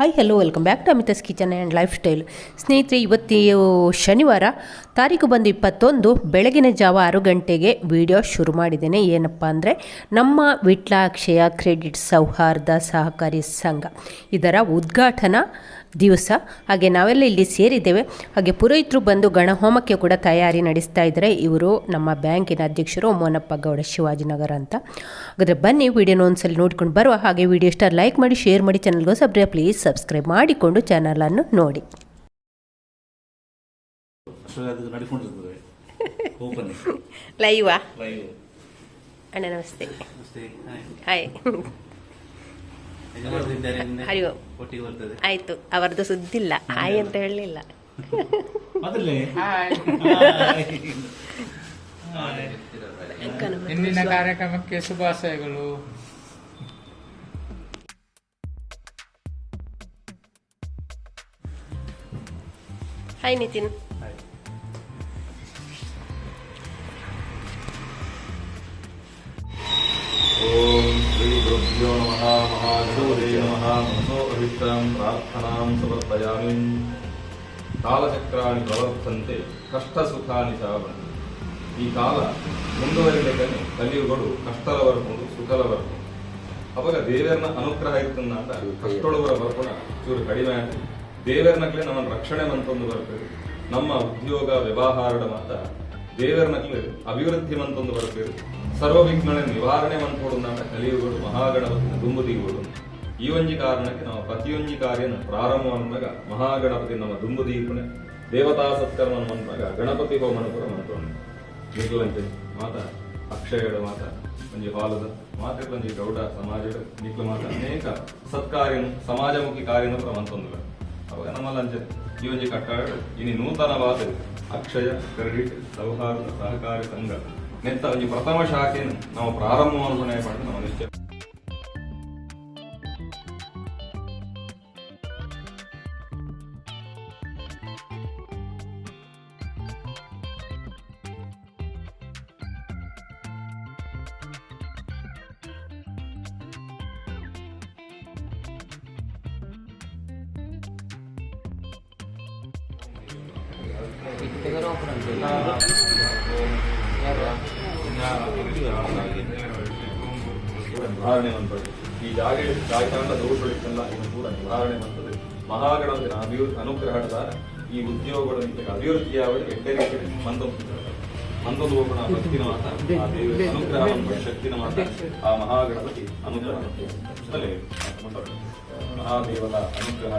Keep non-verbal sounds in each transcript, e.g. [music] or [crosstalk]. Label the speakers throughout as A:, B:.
A: Hi hello welcome back to Amitha's kitchen and lifestyle ಸ್ನೇಹಿತರೆ, ಇವತ್ತು ಶನಿವಾರ, ತಾರೀಕು ಬಂದು ಇಪ್ಪತ್ತೊಂದು, ಬೆಳಗಿನ ಜಾವ ಆರು ಗಂಟೆಗೆ ವಿಡಿಯೋ ಶುರು ಮಾಡಿದ್ದೇನೆ. ಏನಪ್ಪ ಅಂದರೆ, ನಮ್ಮ ವಿಟ್ಲಾಕ್ಷಯ ಕ್ರೆಡಿಟ್ ಸೌಹಾರ್ದ ಸಹಕಾರಿ ಸಂಘ. ಇದರ ಉದ್ಘಾಟನಾ ದಿವಸ. ಹಾಗೆ ನಾವೆಲ್ಲ ಇಲ್ಲಿ ಸೇರಿದ್ದೇವೆ. ಹಾಗೆ ಪುರೋಹಿತರು ಬಂದು ಗಣಹೋಮಕ್ಕೆ ಕೂಡ ತಯಾರಿ ನಡೆಸ್ತಾ ಇದ್ದಾರೆ. ಇವರು ನಮ್ಮ ಬ್ಯಾಂಕಿನ ಅಧ್ಯಕ್ಷರು ಮೋನಪ್ಪ ಗೌಡ ಶಿವಾಜಿನಗರ ಅಂತ. ಹಾಗಾದರೆ ಬನ್ನಿ ವಿಡಿಯೋನ ಒಂದ್ಸಲ ನೋಡ್ಕೊಂಡು ಬರುವ ಹಾಗೆ ವಿಡಿಯೋ ಇಷ್ಟ ಲೈಕ್ ಮಾಡಿ ಶೇರ್ ಮಾಡಿ ಚಾನಲ್ಗೂ ಸಬ್ರೆ ಪ್ಲೀಸ್ ಸಬ್ಸ್ಕ್ರೈಬ್ ಮಾಡಿಕೊಂಡು ಚಾನಲನ್ನು ನೋಡಿ. ಲೈವ್ [laughs] ಅಣ್ಣ ನಮಸ್ತೆ.
B: ಹಾಯ್.
A: ಹಾಯ್
B: ಅವರದ್ದು
A: ಹರಿ ಸುದ್ದಿಲ್ಲ. ಹಾಯ್ ಅಂತ ಹೇಳಲಿಲ್ಲ.
B: ಮೊದಲೇ?
C: ಇಂದಿನ ಕಾರ್ಯಕ್ರಮಕ್ಕೆ ಶುಭಾಶಯಗಳು.
A: ಹಾಯ್ ನಿತಿನ್.
D: ನಮಃ ಮಹಾಗಣಪತಿ ನಮಃ ಮನಸೋ ಅಭಿಷ್ಟಂ ಪ್ರಾರ್ಥನಾಂ ಸಮರ್ಪಯಾಮಿ ಕಾಲಚಕ್ರಾಣಿ ಪ್ರವರ್ತಂತೆ ಕಷ್ಟ ಸುಖಾನಿ ಚಾವಣಿ ಈ ಕಾಲ ಮುಂದುವರಿಬೇಕನ್ನು ಕಲಿಯುಗಳು ಕಷ್ಟಲ ಬರ್ಬೋದು ಸುಖಲ ಬರ್ಬೋದು ಅವಾಗ ದೇವರನ್ನ ಅನುಗ್ರಹ ಇರ್ತಂದ ಕಷ್ಟೊಳವರ ಚೂರು ಕಡಿಮೆ ಆಗಿ ದೇವರನಗ್ಲೆ ನಮ್ಮನ್ನು ರಕ್ಷಣೆ ಮಂತೊಂದು ಬರ್ಬೇಕು ನಮ್ಮ ಉದ್ಯೋಗ, ವ್ಯವಹಾರದ ಮಾತ ದೇವರನಗ್ಲೆ ಅಭಿವೃದ್ಧಿ ಮಂತೊಂದು ಬರ್ತದೆ ಸರ್ವ ವಿಘ್ನ ನಿವಾರಣೆ ಮಂತ್ಕೊಡು ನಮ್ಮ ಕಲಿಯುಗಳು ಮಹಾಗಣಪತಿನ ದುಂಬುದಿಗಳು. ಈ ಒಂಜಿ ಕಾರಣಕ್ಕೆ ನಾವು ಪ್ರತಿಯೊಂಜಿ ಕಾರ್ಯನ ಪ್ರಾರಂಭ ಅಂದಾಗ ಮಹಾಗಣಪತಿ ನಮ್ಮ ದುಂಬುದೀಪನೆ ದೇವತಾ ಸತ್ಕರ್ಮ ಅಂದಾಗ ಗಣಪತಿ ಹೋಮನ ಕೂಡ ಮನ್ಕೊಂಡು ನಿಕ್ಲಂತೆ ಮಾತ ಅಕ್ಷಯಡ ಮಾತ, ಒಂಜಿ ಹಾಲದ ಮಾತೆಗಳೊಂಜಿ ಗೌಡ ಸಮಾಜದ ನಿಕ್ಲ ಮಾತ. ಅನೇಕ ಸತ್ಕಾರ್ಯ ಸಮಾಜಮುಖಿ ಕಾರ್ಯನ ಕೂಡ ಮಂತೊಂದು ಅವಾಗ ನಮ್ಮಲ್ಲಂಚೆ ಈ ಒಂಜಿ ಕಟ್ಟಾಡ ಇನಿ ನೂತನವಾದ ಅಕ್ಷಯ, ಕ್ರೆಡಿಟ್, ಸೌಹಾರ್ದ ಸಹಕಾರಿ ಸಂಘ. ಒಂಜಿ ಪ್ರಥಮ ಶಾಖೆಯನ್ನು ನಾವು ಪ್ರಾರಂಭವನ್ನು ಪಡೆದು ನಿಶ್ಚಯ ಈ ದೋಷಗಳಿತ್ತಲ್ಲ ಇದು ಕೂಡ ನಿವಾರಣೆ ಮಾಡುತ್ತದೆ ಮಹಾಗಣಪತಿನ ಅಭಿವೃದ್ಧಿ ಅನುಗ್ರಹದ ಈ ಉದ್ಯೋಗಗಳ ಅಭಿವೃದ್ಧಿಯಾವಳಿ ಎಡ್ಡೆ ರೀತಿ ಮಂದೊಂದು ಮಂದೊಂದು ಹೋಗೋಣ ಭಕ್ತಿನ ಮಾತ ಆ ದೇವರ ಅನುಗ್ರಹ ಶಕ್ತಿನ ಮಾತ ಆ ಮಹಾಗಣಪತಿ ಅನುಗ್ರಹ. ಮಹಾದೇವನ ಅನುಗ್ರಹ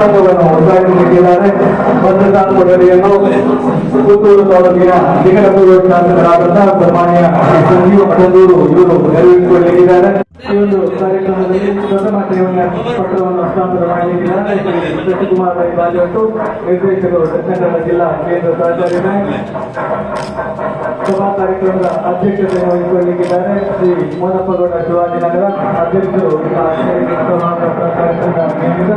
E: ಮಂಟಪವನ್ನು ಉದ್ಘಾಟಿಸಲಿದ್ದಾರೆ ಭದ್ರತಾ ಕೊಠಡಿಯನ್ನು ಪುತ್ತೂರು ತಾಲೂಕಿನ ನಿಕಟಪೂರ್ವ ಶಾಸಕರಾದಂತಹ ಸನ್ಮಾನ್ಯ ಶ್ರೀ ಸಂಜೀವ ಮಠದೂರು ಇವರು ನೆರವೇರಿಸಿಕೊಳ್ಳಲಿದ್ದಾರೆ ಈ ಒಂದು ಕಾರ್ಯಕ್ರಮದಲ್ಲಿ ಪ್ರಥಮ ಠೇವಣಿಯ ಪತ್ರವನ್ನು ಹಸ್ತಾಂತರ ಮಾಡಲಿದ್ದಾರೆ ಶ್ರೀ ಶಶಿಕುಮಾರ್ ರೈ ಬಾಜಟ್ಟು ನಿರ್ದೇಶಕರು ದಕ್ಷಿಣ ಕನ್ನಡ ಜಿಲ್ಲಾ ಕೇಂದ್ರ ಸಹಕಾರಿ ಬ್ಯಾಂಕ್ ಸಭಾ ಕಾರ್ಯಕ್ರಮದ ಅಧ್ಯಕ್ಷತೆಯನ್ನು ವಹಿಸಿಕೊಳ್ಳಲಿದ್ದಾರೆ ಶ್ರೀ ಮೋನಪ್ಪಗೌಡ ಶಿವಾಜಿನಗರ ಅಧ್ಯಕ್ಷರು ಜಿಲ್ಲಾ ಅಕ್ಷರ ಸಮಾಜ ಕಾರ್ಯಕ್ರಮದ ನೇಮಿತ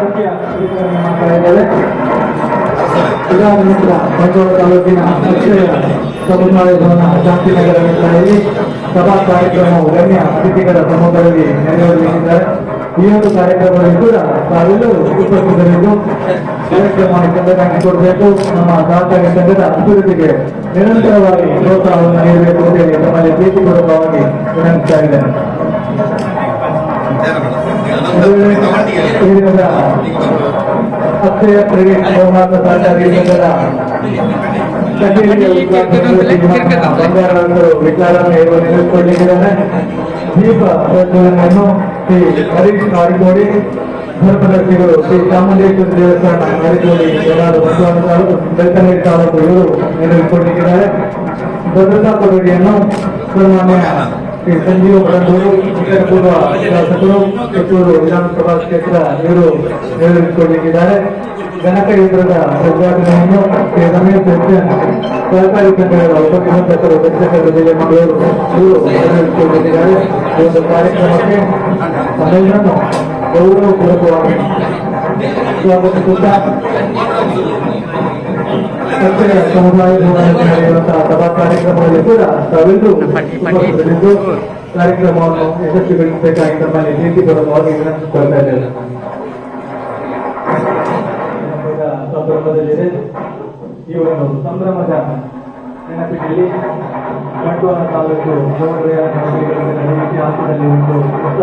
E: ಮುಖ್ಯ ಅತಿಥಿಗಳನ್ನು ಮಾತನಾಡಿದ್ದಾರೆ ವಿಧಾನಮಂತ್ರ ಬಂಡವಾಳ ತಾಲೂಕಿನ ಅಕ್ಷಯ ಸಮುದಾಯ ಭವನ ಶಾಂತಿನಗರ ವೆಂಕಟದಲ್ಲಿ ಸಭಾ ಕಾರ್ಯಕ್ರಮ ಗಣ್ಯ ಅತಿಥಿಗಳ ಸಮೂಹದಲ್ಲಿ ನೆರವೇರಿಸಿದ್ದಾರೆ ಈ ಒಂದು ಕಾರ್ಯಕ್ರಮದಲ್ಲಿ ಕೂಡ ತಾವೆಲ್ಲರೂ ಉಪಸ್ಥಿತರಿದ್ದು ಕಾರ್ಯಕ್ರಮವನ್ನು ಚೆನ್ನಾಗಿ ಕೊಡಬೇಕು ನಮ್ಮ ಸಹಕಾರಿ ಸಂಘದ ಅಭಿವೃದ್ಧಿಗೆ ನಿರಂತರವಾಗಿ ಪ್ರೋತ್ಸಾಹವನ್ನು ನೀಡಬೇಕು ಅಂತ ಹೇಳಿ ತಮ್ಮಲ್ಲಿ ಪ್ರೀತಿಪೂರ್ವಕವಾಗಿ ವಿನಂತಿಸ್ತಾ ಇದ್ದೇನೆ ಈ ಅಕ್ಷಯ ಕ್ರೆಡಿಟ್ ಸಹಕಾರಿ ಸಂಘದ ದೀಪ ಪ್ರಜ್ವಲನೆಯನ್ನು ಶ್ರೀ ಹರೀಶ್ ಧರ್ಮದರ್ಶಿಗಳು ಶ್ರೀ ಚಾಮುಂಡೇಶ್ವರಿ ದೇವಸ್ಥಾನ ನಾಡಿಗೋಡಿ ಏನಾದರೂ ಬೆಳ್ತಂಗಡಿ ತಾಲೂಕು ಇವರು ನೆನಪಿಕೊಂಡಿದ್ದಾರೆ ಭದ್ರತಾ ಕೊಡುಗೆಯನ್ನು ಸನ್ಮಾನ್ಯ ಸಂಜೀವ ಬಡಂದೂರು ಉತ್ತರ ಪೂರ್ವ ಶಾಸಕರು ಪುತ್ತೂರು ವಿಧಾನಸಭಾ ಕ್ಷೇತ್ರ ಇವರು ನೆರವೇರಿಸಿಕೊಳ್ಳಲಿದ್ದಾರೆ ಗಣಕ ಯಂತ್ರದ ಉದ್ಘಾಟನೆಯನ್ನು ರಮೇಶ್ ದರ್ಶನ್ ಸಹಕಾರಿ ಸಂಘಗಳ ಉಪನಿಬಂಧಕರು ದಕ್ಷಿಣ ಜಿಲ್ಲೆ ಮಂಗಳೂರು ಇವರು ನೆರವೇರಿಸಿಕೊಂಡಿದ್ದಾರೆ ಈ ಒಂದು ಕಾರ್ಯಕ್ರಮಕ್ಕೆ ತಮ್ಮೆಲ್ಲರನ್ನು ಗೌರವಪೂರ್ವಕವಾಗಿ ಸ್ವಾಗತಿಸುತ್ತಾ ಸತ್ಯ ಸಮುದಾಯ ನಡೆಯುವಂತಹ ಸಭಾ ಕಾರ್ಯಕ್ರಮದಲ್ಲಿ ಕೂಡ ತಾವೆಲ್ಲರೂ ಉಪಸ್ಥಿತರಿದ್ದು ಕಾರ್ಯಕ್ರಮವನ್ನು ಯಶಸ್ವಿಗೊಳಿಸಬೇಕಾಗಿ ತಮ್ಮಲ್ಲಿ ನೀತಿಪರವಾಗಿ ವಿನಂತಿಸಿಕೊಳ್ತಾ ಇದ್ದೇನೆ. ಸಂದರ್ಭದಲ್ಲಿದೆ ಈ ಒಂದು ಸಂಭ್ರಮದ ನೆನಪಿನಲ್ಲಿ ಬಂಟ್ವಾಳ ತಾಲೂಕು ಗೌರವ ಇತಿಹಾಸದಲ್ಲಿ ಒಂದು ಹೊಸ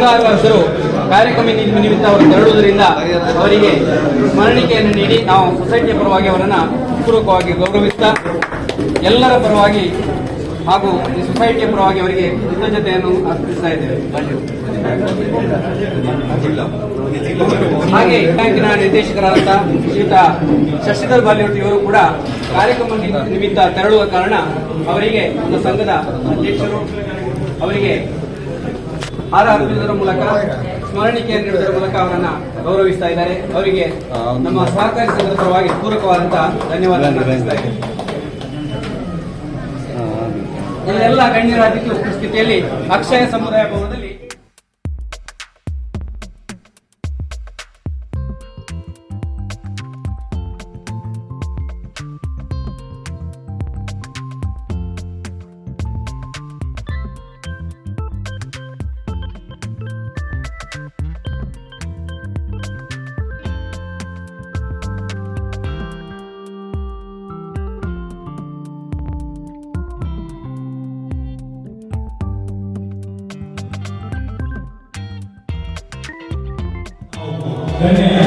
F: ಬಂಗಾರು ಅರಸರು ಕಾರ್ಯಕ್ರಮ ನಿಮಿತ್ತ ಅವರು ತೆರಳುವುದರಿಂದ ಅವರಿಗೆ ಸ್ಮರಣಿಕೆಯನ್ನು ನೀಡಿ ನಾವು ಸೊಸೈಟಿಯ ಪರವಾಗಿ ಅವರನ್ನು ಪೂರ್ವಕವಾಗಿ ಗೌರವಿಸ್ತಾ ಎಲ್ಲರ ಪರವಾಗಿ ಹಾಗೂ ಈ ಸೊಸೈಟಿಯ ಪರವಾಗಿ ಅವರಿಗೆ ಕೃತಜ್ಞತೆಯನ್ನು ಅರ್ಪಿಸ್ತಾ ಇದ್ದೇವೆ. ಹಾಗೆ ಬ್ಯಾಂಕಿನ ನಿರ್ದೇಶಕರಾದಂತಹ ಶ್ರೀಯುತ ಶಶಿಧರ್ ಬಾಲಿವುಡ್ ಇವರು ಕೂಡ ಕಾರ್ಯಕ್ರಮ ನಿಮಿತ್ತ ತೆರಳುವ ಕಾರಣ ಅವರಿಗೆ ನಮ್ಮ ಸಂಘದ ಅಧ್ಯಕ್ಷರು, ಅವರಿಗೆ ಹಾರ ಮೂಲಕ ಸ್ಮರಣಿಕೆಯನ್ನು ನೀಡುವುದರ ಮೂಲಕ ಅವರನ್ನ ಗೌರವಿಸ್ತಾ ಇದ್ದಾರೆ. ಅವರಿಗೆ ನಮ್ಮ ಸಹಕಾರಿ ಸಂಘದ ಪರವಾಗಿ ಪೂರಕವಾದಂತಹ ಧನ್ಯವಾದ ಎಲ್ಲ ಗಣ್ಯರ ಅತಿಥಿ ಉಪಸ್ಥಿತಿಯಲ್ಲಿ ಅಕ್ಷಯ ಸಮುದಾಯ ಭವನದಲ್ಲಿ
G: ಒಂದು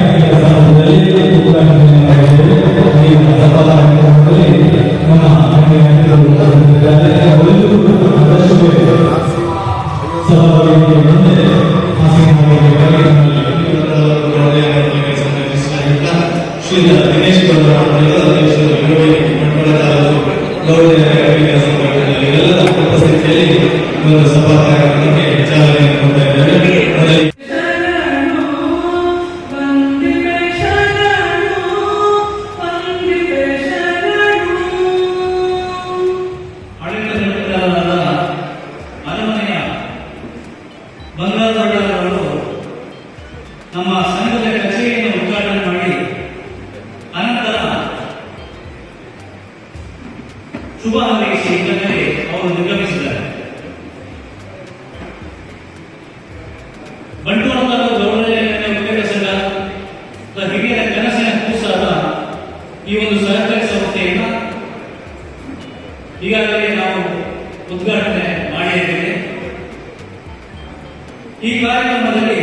G: ಈ ಕಾರ್ಯಕ್ರಮದಲ್ಲಿ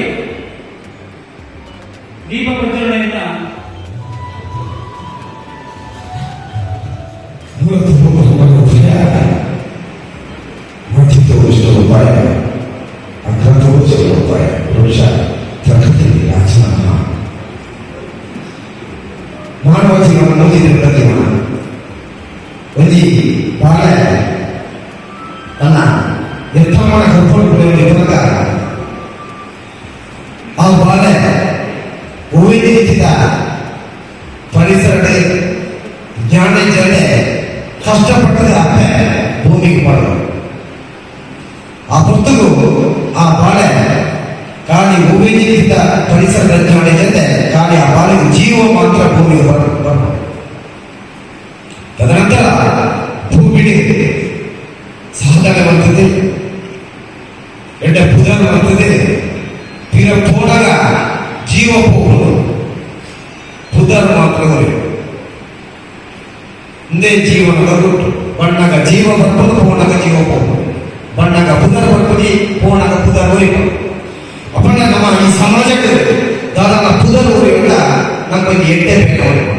H: ಕಷ್ಟಪಟ್ಟದ ಅಪ್ಪೆ ಭೂಮಿಗೆ ಮಾಡೋದು ಆ ಪುಸ್ತಕು ಆ ಬಾಳೆ ಕಾಳಿ ಹೂವಿನಿಂದ ಪರಿಸರ ರಚನೆ ಜೊತೆ ಕಾಳಿ ಆ ಬಾಳೆಗೆ ಜೀವ ಮಾತ್ರ ಭೂಮಿಗೆ ಬರ ತದನಂತರ ಭೂಮಿಗೆ ಸಾಧನೆ ಬರ್ತದೆ. ಎಡ್ಡ ಪುದರ್ ಬರ್ತದೆ. ತೀರ ಪೋಡಾಗ ಜೀವ ಹೋಗುವುದು. ಪುದರ್ ಮಾತ್ರ ಬರೆಯುವುದು ಮುಂದೆ ಜೀವನದ ಗುಟ್ಟು ಬಣ್ಣಗ ಜೀವ ಬರ್ಬೋದು ಪೋಣಗ ಜೀವ ಹೋಗುದು ಬಣ್ಣಗ ಪುನರ್ ಬರ್ಬೋದು ಪೋಣಗ ಪುದರ್ ಒರಿಯುವುದು ಅಪ್ಪಣ್ಣ ನಮ್ಮ ಈ ಸಮಾಜಕ್ಕೆ ದಾದಾನ ಪುದರ್ ಒರಿಯುವುದ ನಮಗೆ ಎಡ್ಡೆ ಒರಿಯುವುದು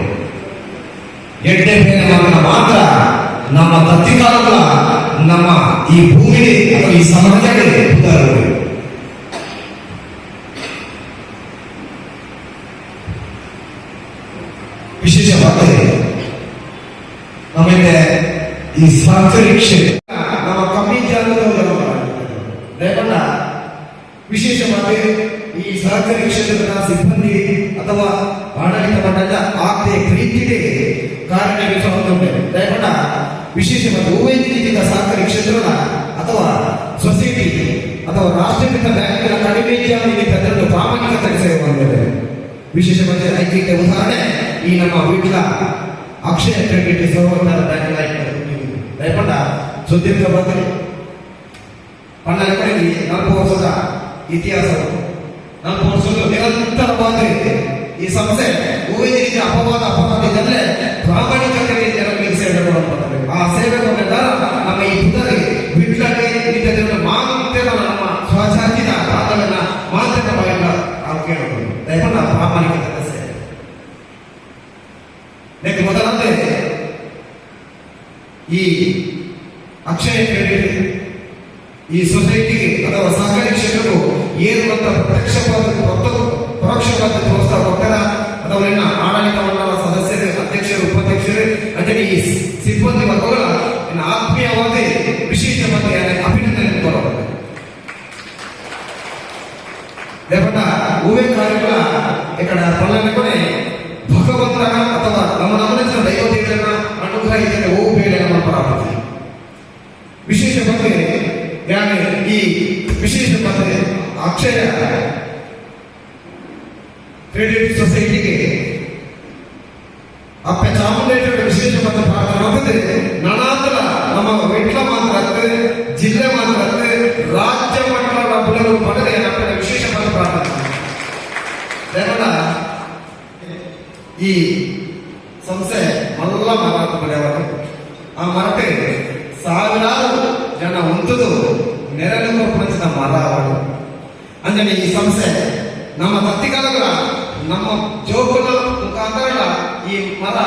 H: ಎಡ್ಡೆ ಮಗನ ಮಾತ್ರ ನಮ್ಮ ತತ್ತಿಕಾಲದ ನಮ್ಮ ಈ ಭೂಮಿಗೆ ಅಥವಾ ಈ ಸಮಾಜಕ್ಕೆ ಪುನರ್ ಒರಿಯುವುದು ವಿಶೇಷವಾಗಿ ಆಮೇಲೆ ಈ ಸರ್ಕಾರಿ ಕ್ಷೇತ್ರ ನಮ್ಮ ಕಮ್ಮಿ ಜಾಗದವರು ರೇಪಣ್ಣ ವಿಶೇಷವಾಗಿ ಈ ಸಹಕಾರಿ ಕ್ಷೇತ್ರದ ಸಿಬ್ಬಂದಿ ಅಥವಾ ಆಡಳಿತ ಮಂಡಲ ಆಗ್ತೇ ಪ್ರೀತಿಗೆ ಕಾರಣ ರೇಪಣ್ಣ ವಿಶೇಷವಾಗಿ ಹೂವೈದ್ಯಕೀಯ ಸಹಕಾರಿ ಕ್ಷೇತ್ರದ ಅಥವಾ ಸೊಸೈಟಿ ಅಥವಾ ರಾಷ್ಟ್ರೀಕೃತ ಬ್ಯಾಂಕ್ಗಳ ಕಡಿಮೆ ಜಾಗದಲ್ಲಿ ಅದನ್ನು ಪ್ರಾಮಾಣಿಕತೆ ಸೇವೆ ಮಾಡಿದ್ದಾರೆ. ವಿಶೇಷವಾಗಿ ಐಕ್ಯತೆ ಉದಾಹರಣೆ, ಈ ನಮ್ಮ ವಿಟ್ಲ ಅಕ್ಷಯ ಕ್ರೆಡಿಟ್ ಸಹೋದರ ಬ್ಯಾಂಕ್ ದಯಪಟ್ಟ ಸುದೀರ್ಘ ಪಣ್ಣನ ಕಡೆಗೆ ನಾಲ್ಕು ವರ್ಷದ ಇತಿಹಾಸವು. ನಾಲ್ಕು ವರ್ಷದ ನಿರಂತರವಾಗಿ ಈ ಸಂಸ್ಥೆ ಹೂವಿನ ಅಪವಾದ ಅಪವಾದ ಇದ್ದರೆ ಪ್ರಾಮಾಣಿಕತೆ ಜನರಿಗೆ ಸೇವೆ ಆ ಸೇವೆ ಕೊಟ್ಟಾಗ ನಮ್ಮ ಈ ಬುದ್ಧರಿಗೆ ವಿಟ್ಲಗೆ ನಿತ್ಯದಿಂದ ಮಾತ್ರ ನಮ್ಮ ಸ್ವಜಾತಿನ ಪಾತ್ರವನ್ನ ಮಾಧ್ಯಮವಾಗಿಲ್ಲ ನಾವು ಕೇಳಬಹುದು ಪ್ರಾಮಾಣಿಕತೆ ಸೇವೆ. ಮೊದಲಂತೆ ಈ ಅಕ್ಷಯ ಕ್ರೆಡಿಟ್ ಈ ಸೊಸೈಟಿಗೆ ಅಥವಾ ಸಹಕಾರಿ ಕ್ಷೇತ್ರಕ್ಕೂ ಏನು ಅಂತ ಪ್ರತ್ಯಕ್ಷವಾದ ಮತ್ತು ಪರೋಕ್ಷವಾದ ಪ್ರೋತ್ಸಾಹ ಕೊಡ್ತಾರ ಅಥವಾ ಇನ್ನ ಆಡಳಿತ ಮಂಡಲ ಸದಸ್ಯರು ಅಧ್ಯಕ್ಷರು ಉಪಾಧ್ಯಕ್ಷರು ಅದೇ ಈ ಸಿಬ್ಬಂದಿ ವರ್ಗಗಳ ಇನ್ನು ಆತ್ಮೀಯವಾದ ವಿಶೇಷವಾಗಿ ಅಭಿನಂದನೆ ಕೊಡಬಹುದು ದೇವಣ್ಣ ಹೂವೆ ಕಾರ್ಯಗಳ ఇక్కడ పనులన్నీ కూడా భగవంతుడ ಅಥವಾ ನಮ್ಮ ನಮ್ಮನೆಯ ದೈವತೆಗಳನ್ನ ಅನುಗ್ರಹ ಇದಕ್ಕೆ ಹೂವು ಬೇಳೆ ಅಕ್ಷಯ. ಕ್ರೆಡಿಟ್ ಸೊಸೈಟಿಗೆ ಅಪ್ಪ ಚಾಮುಂಡೇಶ್ವರಿ ವಿಶೇಷವಾದ ಪ್ರಾರ್ಥನೆ. ಆಗ್ತದೆ ನನಾಂತರ ನಮ್ಮ ವಿಟ್ಲ ಮಾತ್ರ ಆಗ್ತದೆ ಜಿಲ್ಲೆ ಮಾತ್ರ ಆಗ್ತದೆ ರಾಜ್ಯ ಮಟ್ಟದ ಬುಡಗಳು ಪಡೆದ ಅಪ್ಪನ ವಿಶೇಷವಾದ ಪ್ರಾರ್ಥನೆ ದೇವಣ್ಣ ಈ ಸಂಸ್ಥೆ ಮಲ್ಲ ಮರ ಬೆಳೆಯವರು ಆ ಮರಕ್ಕೆ ಸಾವಿರಾರು ಜನ ಉಂಟುದು ನೆರಳು ಪ್ರಪಂಚದ ಮರ ಅವರು ಅಂದ್ರೆ ಈ ಸಂಸ್ಥೆ ನಮ್ಮ ತತ್ತಿಕಾಲಗಳ ನಮ್ಮ ಜೋಗುಲ ಮುಖಾಂತರ ಈ ಮರ,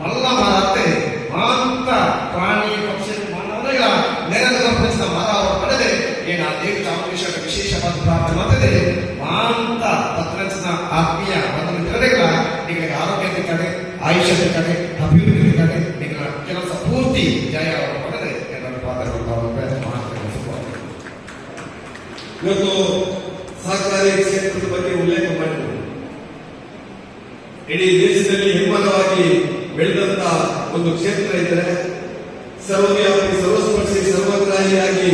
H: ಮಲ್ಲ ಮರ ಅಂತೆ ಮಾಂತ ಪ್ರಾಣಿ ಪಕ್ಷಿ ಮಾನವರ ನೆರಳು ಪ್ರಪಂಚದ ಮರ ಅವರು ಪಡೆದೆ ಏನ ದೇವಿ ಚಾಮುಂಡೇಶ್ವರ ವಿಶೇಷವಾದ ಪ್ರಾರ್ಥನೆ ಮಾಡ್ತದೆ ಮಾಂತ ತತ್ರಂಚನ ಆತ್ಮೀಯ ಒಂದು ಮಿತ್ರರೆಗಳ ನಿಮಗೆ ಆರೋಗ್ಯದ ಕಡೆ, ಆಯುಷ್ಯದ ಕಡೆ ಅಭಿವೃದ್ಧಿ ಕಡೆ ನಿಗಳ ಕೆಲಸ ಪೂರ್ತಿ ಜಯ ಅವರು ಪಡೆದೆ ಎಲ್ಲರ ಪಾತ್ರ
I: ಇವತ್ತು ಸಹಕಾರಿ ಕ್ಷೇತ್ರದ ಬಗ್ಗೆ ಉಲ್ಲೇಖ ಮಾಡಿದರು ಇಡೀ ದೇಶದಲ್ಲಿ ಹೆಮ್ಮರವಾಗಿ ಬೆಳೆದಂತ ಒಂದು ಕ್ಷೇತ್ರ ಇದ್ರೆ ಸರ್ವವ್ಯಾಪಿ ಸರ್ವಸ್ಪರ್ಶಿ, ಸರ್ವಗ್ರಾಹಿಯಾಗಿ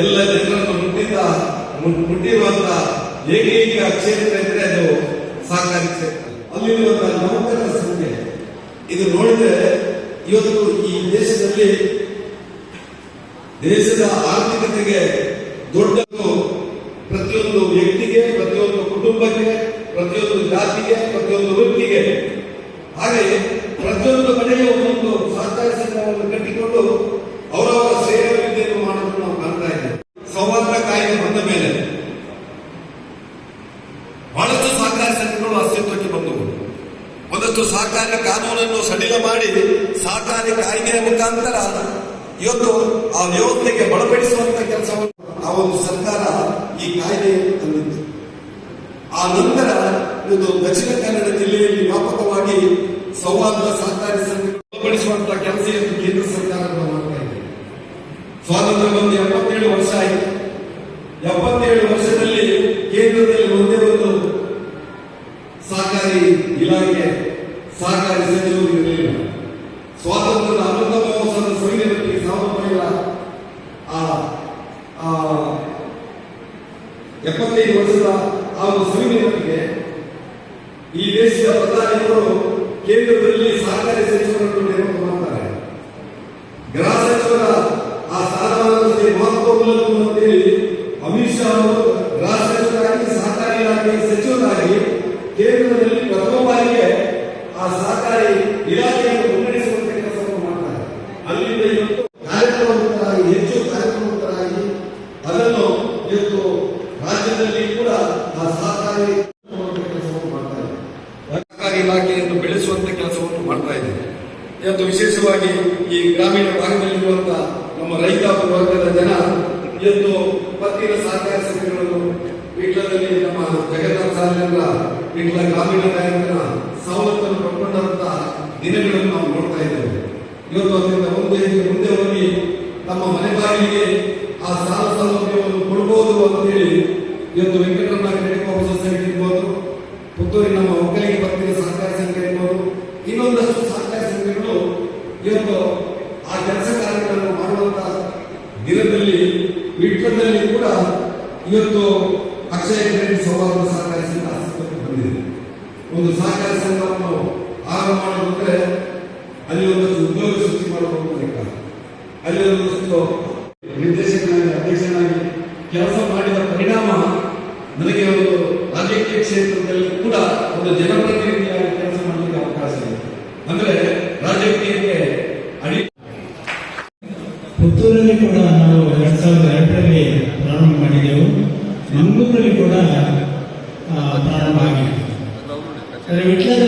I: ಎಲ್ಲ ಜನರನ್ನು ಮುಟ್ಟಿದ ಮುಟ್ಟಿರುವಂತ ಏಕೈಕ ಕ್ಷೇತ್ರ ಇದ್ರೆ ಅದು ಸಹಕಾರಿ ಕ್ಷೇತ್ರ. ಅಲ್ಲಿರುವಂತಹ ನೌಕರರ ಸಂಖ್ಯೆ. ಇದು ನೋಡಿದ್ರೆ ಇವತ್ತು ಈ ದೇಶದಲ್ಲಿ ದೇಶದ ಆರ್ಥಿಕತೆಗೆ ದೊಡ್ಡದು ಪ್ರತಿಯೊಂದು ವ್ಯಕ್ತಿಗೆ, ಪ್ರತಿಯೊಂದು ಕುಟುಂಬಕ್ಕೆ, ಪ್ರತಿಯೊಂದು ಜಾತಿಗೆ, ಪ್ರತಿಯೊಂದು ವೃತ್ತಿಗೆ. ಹಾಗೆ ಪ್ರತಿಯೊಂದು ಕಡೆಗೆ ಒಂದು ಸಹಕಾರ ಸಂಘವನ್ನು ಕಟ್ಟಿಕೊಂಡು స్వాతంత్రం ఉంది ಸರ್ಕಾರಿ ಇಲಾಖೆಯನ್ನು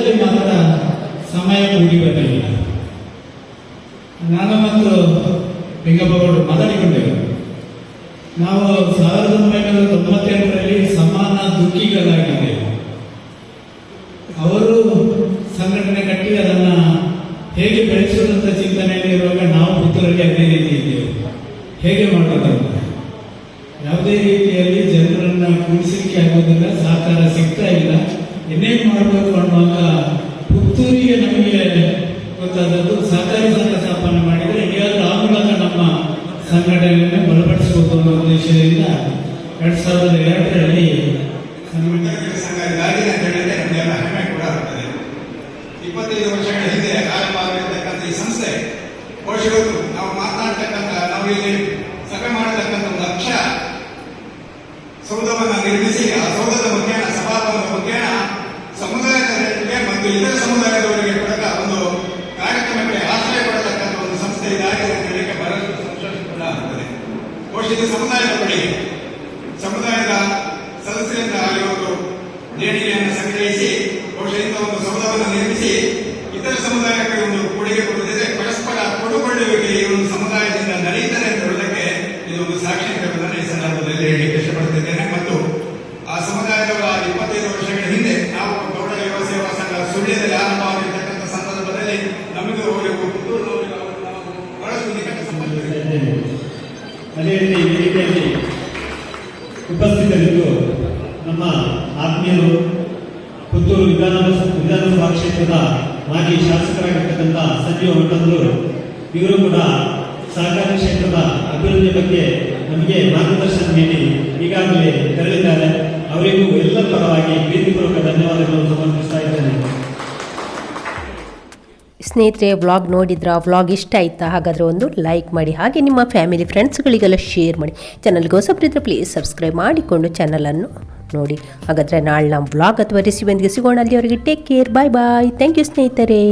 J: de ಸಂಘಟನೆಯನ್ನು ಬಲಪಡಿಸಬೇಕು ಅನ್ನೋ ಉದ್ದೇಶದಿಂದ ಎರಡ್ ಸಾವಿರದ ಎರಡರಲ್ಲಿ ಸಂಘಟನೆ
K: ಸಂಘವಾಗಿ ಅಂತೇಳಿದ್ರೆ ನಮಗೆಲ್ಲ ವರ್ಷಗಳ ಹಿಂದೆ ಈ ಸಂಸ್ಥೆ ನಾವು ಸಭೆ ಒಂದು ನಿರ್ಮಿಸಿ, ಆ ಸಮುದಾಯದ ಮತ್ತು ಸಮುದಾಯದವರಿಗೆ ಸಮೂಹವನ್ನು ನಿರ್ಮಿಸಿ ಇತರ ಸಮುದಾಯಕ್ಕೆ ಒಂದು ಕೊಡುಗೆ ಕೊಡದಿದ್ದರೆ ಪರಸ್ಪರ ಕೊಡುಕೊಳ್ಳುವಿಕೆ ಈ ಒಂದು
J: ಸಮುದಾಯ ಬಗ್ಗೆ ನಮಗೆ ಮಾರ್ಗದರ್ಶನ ನೀಡಿ ಈಗಾಗಲೇ ತೆರಳಿದ್ದಾರೆ. ಅವರಿಗೂ ಎಲ್ಲ ಪರವಾಗಿ ಪ್ರೀತಿಪೂರ್ವಕ ಧನ್ಯವಾದಗಳನ್ನು ಸಮರ್ಪಿಸ್ತಾ ಇದ್ದೇನೆ.
A: ಸ್ನೇಹಿತರೆ ವ್ಲಾಗ್ ನೋಡಿದ್ರ ವ್ಲಾಗ್ ಇಷ್ಟ ಆಯ್ತಾ? ಹಾಗಾದರೆ ಒಂದು ಲೈಕ್ ಮಾಡಿ, ಹಾಗೆ ನಿಮ್ಮ ಫ್ಯಾಮಿಲಿ ಫ್ರೆಂಡ್ಸ್ಗಳಿಗೆಲ್ಲ ಶೇರ್ ಮಾಡಿ. ಚಾನಲ್ಗೆ ಹೊಸಬ್ರಿದ್ರೆ ಪ್ಲೀಸ್ ಸಬ್ಸ್ಕ್ರೈಬ್ ಮಾಡಿಕೊಂಡು ಚಾನಲನ್ನು ನೋಡಿ. ಹಾಗಾದರೆ ನಾಳೆ ನಮ್ಮ ವ್ಲಾಗ್ ಅಥವಾ ರೆಸಿಪಿಯೊಂದಿಗೆ ಸಿಗೋಣ. ಅಲ್ಲಿವರೆಗೆ take care bye bye thank you ಸ್ನೇಹಿತರೇ.